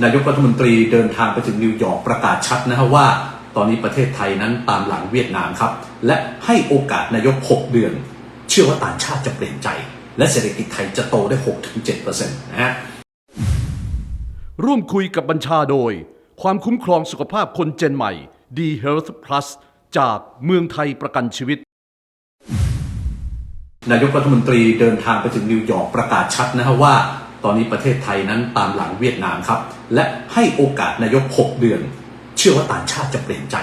นายกรัฐมนตรีเดินทางไปถึงนิวยอร์กประกาศชัดนะฮะว่า ตอนนี้ประเทศไทยนั้นตามหลังเวียดนามครับ และให้โอกาสนายก 6 เดือน เชื่อว่าต่างชาติจะเปลี่ยนใจ และเศรษฐกิจไทยจะโตได้ 6-7%นะฮะร่วมคุยกับบัญชาโดย ความคุ้มครองสุขภาพคนเจนใหม่ D Health Plus จากเมืองไทยประกันชีวิต นายกรัฐมนตรีเดินทางไปถึงนิวยอร์กประกาศชัดนะฮะว่า ตอนนี้ประเทศไทยนั้นตามหลังเวียดนามครับ และให้โอกาสนายก 6 เดือน เชื่อว่าต่างชาติจะเปลี่ยนใจ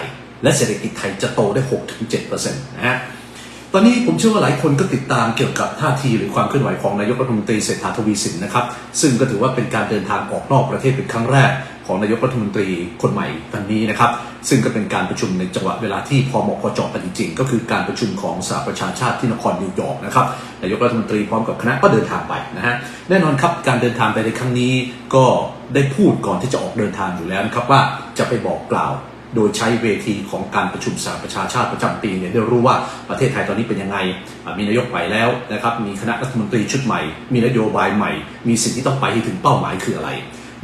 และเศรษฐกิจไทยจะโตได้ 6-7%นะฮะตอนนี้ผมเชื่อว่าหลายคนก็ติดตามเกี่ยวกับท่าทีหรือความเคลื่อนไหวของนายกรัฐมนตรีเศรษฐาทวีสินนะครับ ซึ่งก็ถือว่าเป็นการเดินทางออกนอกประเทศเป็นครั้งแรกของนายกรัฐมนตรีคนใหม่วันนี้นะครับ ซึ่งก็เป็นการประชุมในจังหวะเวลาที่พอเหมาะพอเจาะกันจริงๆก็คือการประชุมของสหประชาชาติที่นครนิวยอร์กนะครับนายกรัฐมนตรีพร้อมกับคณะก็เดินทางไปนะฮะแน่นอนครับการเดินทางไปในครั้งนี้ก็ได้พูดก่อนที่จะออกเดินทางอยู่แล้วนะครับว่าจะไปบอกกล่าวโดยใช้เวทีของการประชุมสหประชาชาติประจำปีเนี่ยได้รู้ว่าประเทศไทยตอนนี้เป็นยังไง มีนายกใหม่แล้วนะครับ มีคณะรัฐมนตรีชุดใหม่ มีนโยบายใหม่ มีสิ่งที่ต้องไปให้ถึงเป้าหมายคืออะไร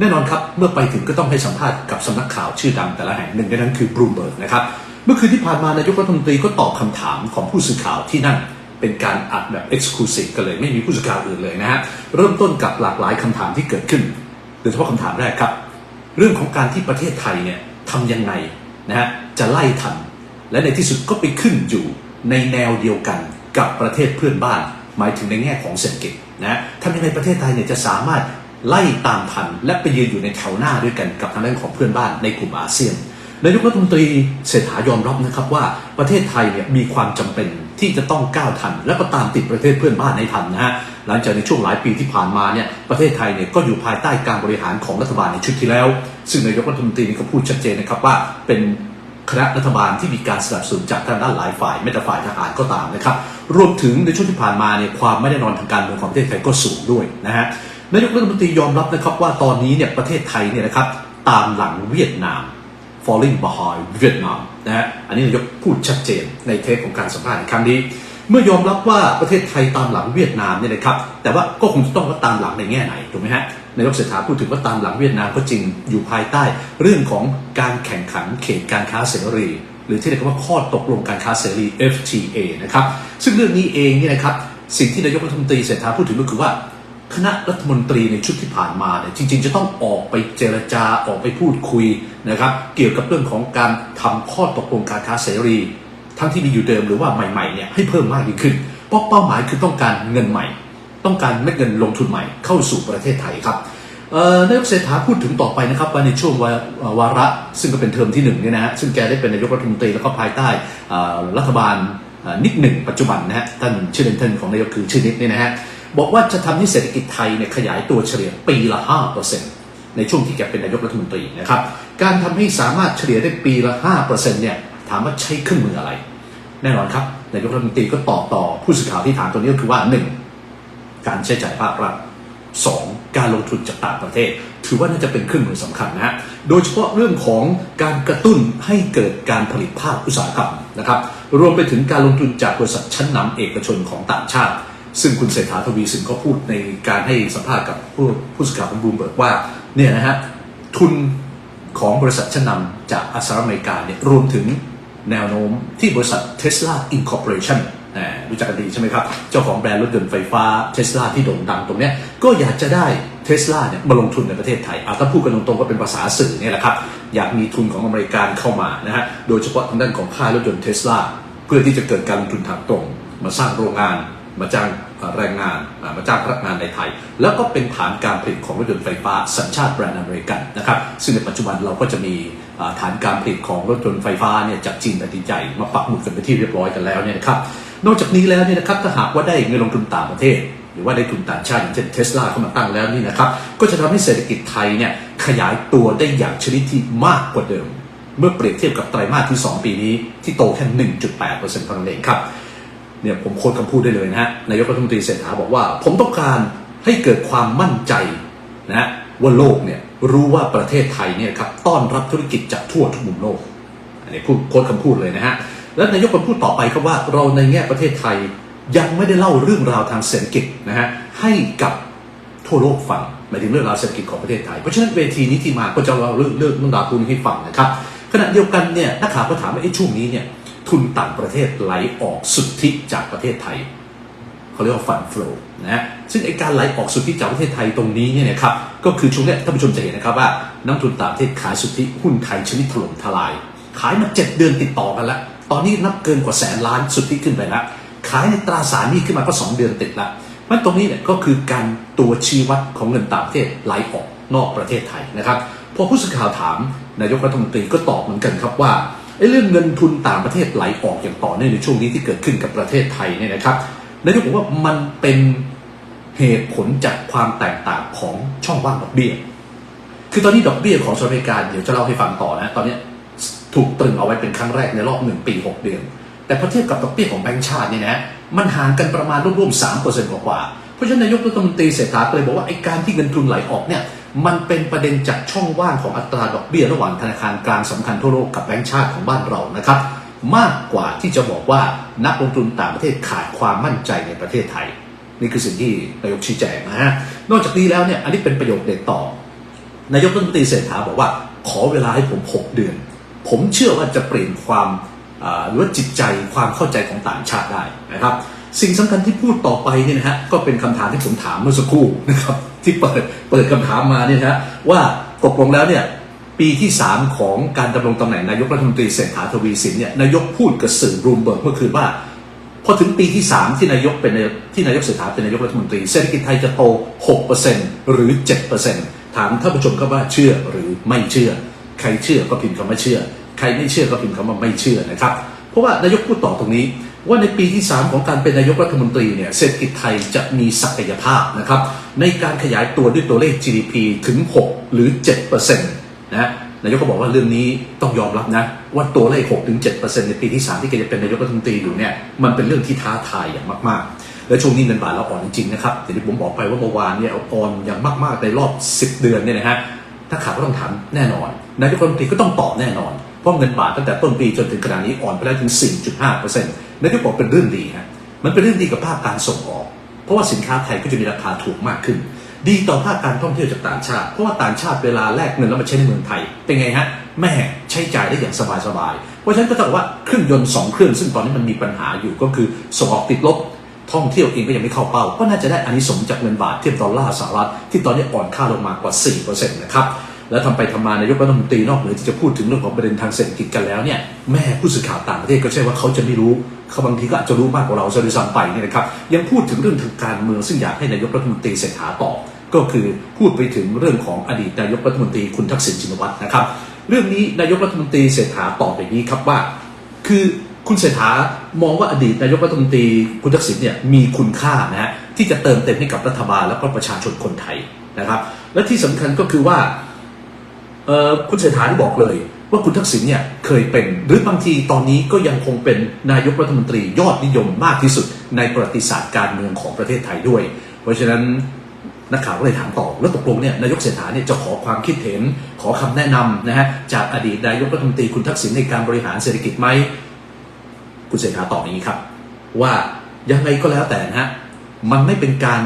แน่นอนครับ เมื่อไปถึงก็ต้องให้สัมภาษณ์กับสำนักข่าวชื่อดังแต่ละแห่งหนึ่งในนั้นคือบรูเบิร์กนะครับ เมื่อคืนที่ผ่านมานายกรัฐมนตรีก็ตอบคำถามของผู้สื่อข่าวที่นั่นเป็นการอัดแบบเอ็กซ์คลูซีฟกันเลยไม่มีผู้สื่อข่าวอื่นเลยนะฮะเริ่มต้นกับหลากหลายคำถามที่เกิดขึ้นโดยเฉพาะคำถามแรกครับ เรื่องของการที่ประเทศไทยเนี่ยทำยังไงนะฮะจะไล่ทัน และในที่สุดก็ไปขึ้นอยู่ในแนวเดียวกันกับประเทศเพื่อนบ้าน หมายถึงในแง่ของเศรษฐกิจนะทำยังไงประเทศไทยเนี่ยจะสามารถ ไล่ตามทันและไปยืนอยู่ในแถวหน้าด้วยกันกับทางด้านของเพื่อนบ้านในกลุ่มอาเซียนนายกรัฐมนตรีเศรษฐายอมรับนะครับว่าประเทศไทยเนี่ยมีความจำเป็นที่จะต้องก้าวทัน และก็ตามติดประเทศเพื่อนบ้านให้ทันนะฮะหลังจากในช่วงหลายปีที่ผ่านมาเนี่ยประเทศไทยเนี่ยก็อยู่ภายใต้การบริหารของรัฐบาลในชุดที่แล้ว ซึ่งนายกรัฐมนตรีนี่ก็พูดชัดเจนนะครับว่าเป็นคณะรัฐบาลที่มีการสนับสนุนจากทางด้านหลายฝ่ายไม่แต่ฝ่ายทหารก็ตามนะครับรวมถึงในช่วงที่ผ่านมาเนี่ยความไม่แน่นอนทางการเมืองของประเทศไทยก็สูงด้วยนะฮะ นายกรัฐมนตรียอมรับนะครับว่าตอนนี้เนี่ยประเทศไทยเนี่ยนะครับตามหลังเวียดนาม falling behind เวียดนามนะฮะอันนี้นายกพูดชัดเจนในเทปของการสัมภาษณ์ครั้งนี้ เมื่อยอมรับว่าประเทศไทยตามหลังเวียดนามเนี่ยนะครับแต่ว่าก็คงจะต้องว่าตามหลังในแง่ไหนถูกไหมฮะนายกเศรษฐาพูดถึงว่าตามหลังเวียดนามก็จริงอยู่ภายใต้ เรื่องของการแข่งขันเขตการค้าเสรีหรือที่เรียกว่าข้อตกลงการค้าเสรี FTA นะครับซึ่งเรื่องนี้เองเนี่ยนะครับสิ่งที่นายกรัฐมนตรีเศรษฐาพูดถึงก็คือว่า คณะรัฐมนตรีในชุดที่ผ่านมาเนี่ยจริง ๆ จะต้องออกไปเจรจาออกไปพูดคุยนะครับ เกี่ยวกับเรื่องของการทำข้อตกลงการค้าเสรี ทั้งที่มีอยู่เดิมหรือว่าใหม่ๆเนี่ยให้เพิ่มมากยิ่งขึ้นเพราะเป้าหมายคือต้องการเงินใหม่ ต้องการเม็ดเงินลงทุนใหม่เข้าสู่ประเทศไทยครับนายกเศรษฐาพูดถึงต่อไปนะครับว่าในช่วงวาวาระซึ่งก็เป็นเทอมที่หนึ่งเนี่ยนะฮะซึ่งแกได้เป็นนายกรัฐมนตรีแล้วก็ภายใต้รัฐบาลนิดหนึ่งปัจจุบันนะฮะท่านชื่อเล่นท่านของนายกคือชื่อนิดเนี่ยนะฮะ บอกว่าจะทำให้เศรษฐกิจไทยเนี่ยขยายตัวเฉลี่ยปีละ 5%ในช่วงที่แกเป็นนายกรัฐมนตรีนะครับ การทำให้สามารถเฉลี่ยได้ปีละ 5%เนี่ยถามว่าใช้เครื่องมืออะไร แน่นอนครับนายกรัฐมนตรีก็ตอบต่อผู้สื่อข่าวที่ถามตัวนี้ก็คือว่า 1. การใช้จ่ายภาครัฐ 2. การลงทุนจากต่างประเทศ ถือว่าน่าจะเป็นเครื่องมือสำคัญนะฮะโดยเฉพาะเรื่องของการกระตุ้นให้เกิดการผลิตภาคอุตสาหกรรมนะครับรวมไปถึงการลงทุนจากบริษัทชั้นนำเอกชนของต่างชาติ ซึ่งคุณเศรษฐาทวีสินก็พูดในการให้สัมภาษณ์กับผู้ผู้สื่อข่าวของบูมเบิร์กว่าเนี่ยนะฮะทุนของบริษัทชั้นนำจากสหรัฐอเมริกาเนี่ยรวมถึงแนวโน้มที่บริษัท Tesla Incorporation รู้จักกันดีใช่ไหมครับ เจ้าของแบรนด์รถยนต์ไฟฟ้า Tesla ที่โด่งดังตรงเนี้ยก็อยากจะได้ Tesla เนี่ยมาลงทุนในประเทศไทยอะถ้าพูดกันตรงๆก็เป็นภาษาสื่อเนี่ยแหละครับ อยากมีทุนของอเมริกันเข้ามานะฮะโดยเฉพาะทางด้านของค่ายรถยนต์ Tesla เพื่อที่จะเกิดการลงทุนทางตรง มาสร้างโรงงาน มาจ้าง แรงงานมาจ้างพนักงานในไทย แล้วก็เป็นฐานการผลิตของรถยนต์ไฟฟ้าสัญชาติแบรนด์อเมริกันนะครับซึ่งในปัจจุบันเราก็จะมีฐานการผลิตของรถยนต์ไฟฟ้าเนี่ยจากจีนแผ่นดินใหญ่มาปักหมุดกันไปที่เรียบร้อยกันแล้วเนี่ยนะครับนอกจากนี้แล้วเนี่ยนะครับถ้าหากว่าได้เงินลงทุนต่างประเทศ หรือว่าได้ทุนต่างชาติอย่างเช่นเทสลาเข้ามาตั้งแล้วนี่นะครับก็จะทำให้เศรษฐกิจไทยเนี่ยขยายตัวได้อย่างชนิดที่มากกว่าเดิม เมื่อเปรียบเทียบกับไตรมาสที่ 2 ปีนี้ที่โตแค่ 1.8%เท่านั้นเองครับ เนี่ยผมโค้ดคำพูดได้เลยนะฮะนายกรัฐมนตรีเศรษฐาบอกว่า ผมต้องการให้เกิดความมั่นใจนะว่าโลกเนี่ยรู้ว่าประเทศไทยเนี่ยครับต้อนรับธุรกิจจากทั่วทุกมุมโลก อันนี้พูดโค้ดคำพูดเลยนะฮะแล้วนายกก็พูดต่อไปครับว่าเราในแง่ประเทศไทยยังไม่ได้เล่าเรื่องราวทางเศรษฐกิจนะฮะให้กับทั่วโลกฟังหมายถึงเรื่องราวเศรษฐกิจของประเทศไทย เพราะฉะนั้นเวทีนี้ที่มาก็จะเล่าเรื่องเรื่องเรื่องราวพวกนี้ให้ฟังนะครับขณะเดียวกันเนี่ยนักข่าวก็ถามว่าไอ้ช่วงนี้เนี่ย ทุนต่างประเทศไหลออกสุทธิจากประเทศไทยเขาเรียกว่าฟันฟลูนะฮะซึ่งไอการไหลออกสุทธิจากประเทศไทยตรงนี้เนี่ยนะครับก็คือช่วงเนี้ยท่านผู้ชมจะเห็นนะครับว่านักทุนต่างประเทศขายสุทธิหุ้นไทยชนิดถล่มทลาย ขายมาเจ็ดเดือนติดต่อกันแล้ว ตอนนี้นับเกินกว่าแสนล้านสุทธิขึ้นไปแล้วขายในตราสารนี้ขึ้นมาก็สองเดือนติดแล้วมันตรงนี้เนี่ยก็คือการตัวชี้วัดของเงินต่างประเทศไหลออกนอกประเทศไทยนะครับพอผู้สื่อข่าวถามนายกรัฐมนตรีก็ตอบเหมือนกันครับว่า เรื่องเงินทุนต่างประเทศไหลออกอย่างต่อเนื่องในช่วงนี้ที่เกิดขึ้นกับประเทศไทยเนี่ยนะครับนายกบอกว่ามันเป็นเหตุผลจากความแตกต่างของช่องว่างดอกเบี้ย คือตอนนี้ดอกเบี้ยของสหรัฐอเมริกาเดี๋ยวจะเล่าให้ฟังต่อนะตอนนี้ถูกตรึงเอาไว้เป็นครั้งแรกในรอบหนึ่งปี 6 เดือน แต่พอเทียบกับดอกเบี้ยของแบงก์ชาติเนี่ยนะมันห่างกันประมาณร่วมๆ3เปอร์เซ็นต์กว่า เพราะฉะนั้นนายกรัฐมนตรีเศรษฐาเลยบอกว่าไอ้การที่เงินทุนไหลออกเนี่ย มันเป็นประเด็นจากช่องว่างของอัตราดอกเบี้ยระหว่างธนาคารกลางสำคัญทั่วโลกกับแบงก์ชาติของบ้านเรานะครับ มากกว่าที่จะบอกว่านักลงทุนต่างประเทศขาดความมั่นใจในประเทศไทย นี่คือสิ่งที่นายกชี้แจงนะฮะนอกจากนี้แล้วเนี่ยอันนี้เป็นประโยคเด็ดต่อนายกรัฐมนตรีเศรษฐาบอกว่าขอเวลาให้ผม 6 เดือน ผมเชื่อว่าจะเปลี่ยนความหรือว่าจิตใจความเข้าใจของต่างชาติได้นะครับ สิ่งสำคัญที่พูดต่อไปเนี่ยนะฮะก็เป็นคำถามที่ผมถามเมื่อสักครู่นะครับที่เปิดเปิดคำถามมาเนี่ยนะฮะว่าตกลงแล้วเนี่ยปีที่ 3 ของการดำรงตำแหน่งนายกรัฐมนตรีเศรษฐาทวีสินเนี่ยนายกพูดกับสื่อรูมเบิร์กเมื่อคืนว่าพอถึงปีที่ 3 ที่นายกเป็นที่นายกเศรษฐาเป็นนายกรัฐมนตรีเศรษฐกิจไทยจะโต 6%หรือ 7%ถามท่านผู้ชมครับว่าเชื่อหรือไม่เชื่อ ใครเชื่อก็พิมพ์คำว่าเชื่อ ใครไม่เชื่อก็พิมพ์คำว่าไม่เชื่อนะครับ เพราะว่านายกพูดต่อตรงนี้ ว่าในปีที่ 3 ของการเป็นนายกรัฐมนตรีเนี่ยเศรษฐกิจไทยจะมีศักยภาพนะครับในการขยายตัวด้วยตัวเลข GDP ถึง 6 หรือ7%นะนายกก็บอกว่าเรื่องนี้ต้องยอมรับนะ ว่าตัวเลข6ถึง7%ในปีที่ 3 ที่แกจะเป็นนายกรัฐมนตรีอยู่เนี่ยมันเป็นเรื่องที่ท้าทายอย่างมาก ๆ และช่วงนี้เงินบาทเราอ่อนจริงๆนะครับอย่างที่ผมบอกไปว่าเมื่อวานเนี่ยอ่อนอย่างมาก ๆ ในรอบ 10 เดือนเนี่ยนะฮะถ้าข่าวก็ต้องถามแน่นอนนายกรัฐมนตรีก็ต้องตอบแน่นอน ราะเงินบาทตั้งแต่ต้นปีจนถึงขณะนี้อ่อนไปแล้วถึง 4.5%นายกบอกเป็นเรื่องดีฮะมันเป็นเรื่องดีกับภาคการส่งออก เพราะว่าสินค้าไทยก็จะมีราคาถูกมากขึ้น ดีต่อภาคการท่องเที่ยวจากต่างชาติ เพราะว่าต่างชาติเวลาแลกเงินแล้วมาใช้ในเมืองไทย เป็นไงฮะแม่ใช้จ่ายได้อย่างสบายๆ เพราะฉะนั้นก็ต้องบอกว่าเครื่องยนต์สองเครื่องซึ่งตอนนี้มันมีปัญหาอยู่ก็คือส่งออกติดลบท่องเที่ยวเองก็ยังไม่เข้าเป้า ก็น่าจะได้อานิสงส์จากเงินบาทเทียบดอลลาร์สหรัฐที่ตอนนี้อ่อนค่าลงมากว่า 4%นะครับ แล้วทำไปทำมานายกรัฐมนตรีนอกเหนือที่จะพูดถึงเรื่องของประเด็นทางเศรษฐกิจกันแล้วเนี่ยแม่ผู้สื่อข่าวต่างประเทศก็ใช่ว่าเขาจะไม่รู้เขาบางทีก็อาจจะรู้มากกว่าเราซะด้วยซ้ำไปเนี่ยนะครับยังพูดถึงเรื่องทางการเมืองซึ่งอยากให้นายกรัฐมนตรีเศรษฐาตอบก็คือพูดไปถึงเรื่องของอดีตนายกรัฐมนตรีคุณทักษิณชินวัตรนะครับ เรื่องนี้นายกรัฐมนตรีเศรษฐาตอบอย่างนี้ครับว่า คือคุณเศรษฐามองว่าอดีตนายกรัฐมนตรีคุณทักษิณเนี่ยมีคุณค่านะฮะที่จะเติมเต็มให้กับรัฐบาลแล้วก็ประชาชนคนไทยนะครับ และที่สำคัญก็คือว่า คุณเศรษฐาที่บอกเลย ว่าคุณทักษิณเนี่ยเคยเป็น หรือบางทีตอนนี้ก็ยังคงเป็นนายกรัฐมนตรียอดนิยมมากที่สุดในประวัติศาสตร์การเมืองของประเทศไทยด้วย เพราะฉะนั้นนักข่าวก็เลยถามต่อแล้วตกลงเนี่ยนายกเศรษฐาเนี่ยจะขอความคิดเห็นขอคำแนะนำนะฮะจากอดีตนายกรัฐมนตรีคุณทักษิณในการบริหารเศรษฐกิจไหมคุณเศรษฐาตอบอย่างนี้ครับ ว่ายังไงก็แล้วแต่นะฮะมันไม่เป็นการ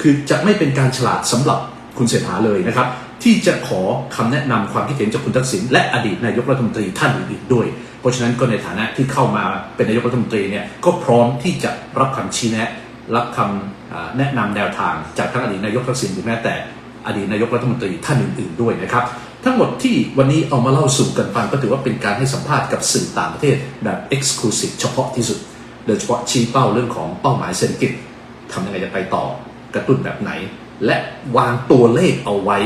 คือจะไม่เป็นการฉลาดสำหรับคุณเศรษฐาเลยนะครับ ที่จะขอคำแนะนำความคิดเห็นจากคุณทักษิณและอดีตนายกรัฐมนตรีท่านอื่นๆด้วย เพราะฉะนั้นก็ในฐานะที่เข้ามาเป็นนายกรัฐมนตรีเนี่ยก็พร้อมที่จะรับคำชี้แนะ รับคำอ่าแนะนำแนวทางจากทั้งอดีตนายกทักษิณหรือแม้แต่อดีตนายกรัฐมนตรีท่านอื่น ๆด้วยนะครับทั้งหมดที่วันนี้เอามาเล่าสู่กันฟังก็ถือว่าเป็นการให้สัมภาษณ์กับสื่อต่างประเทศแบบ Exclusive เฉพาะที่สุด โดยเฉพาะชี้เป้าเรื่องของเป้าหมายเศรษฐกิจทำยังไงจะไปต่อกระตุ้นแบบไหน และวางตัวเลขเอาไว้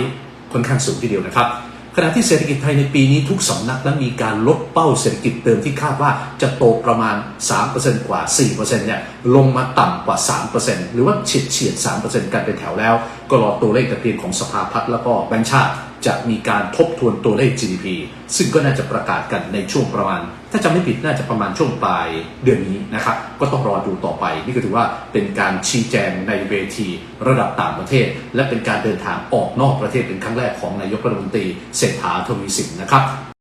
ค่อนข้างสูงทีเดียวนะครับ ขณะที่เศรษฐกิจไทยในปีนี้ทุกสำนักนั้นมีการลดเป้าเศรษฐกิจเดิมที่คาดว่าจะโตประมาณ 3%กว่า 4%เนี่ยลงมาต่ำกว่า 3%หรือว่าเฉียดเฉียด 3%กันเป็นแถวแล้ว ก็รอตัวเลขแต่เพียงของสภาพัฒน์แล้วก็แบงก์ชาติจะมีการทบทวนตัวเลข GDP ซึ่งก็น่าจะประกาศกันในช่วงประมาณ ถ้าจำไม่ผิดน่าจะประมาณช่วงปลายเดือนนี้นะครับก็ต้องรอดูต่อไป นี่ก็ถือว่าเป็นการชี้แจงในเวทีระดับต่างประเทศ และเป็นการเดินทางออกนอกประเทศเป็นครั้งแรกของนายกรัฐมนตรีเศรษฐาทวีสินนะครับ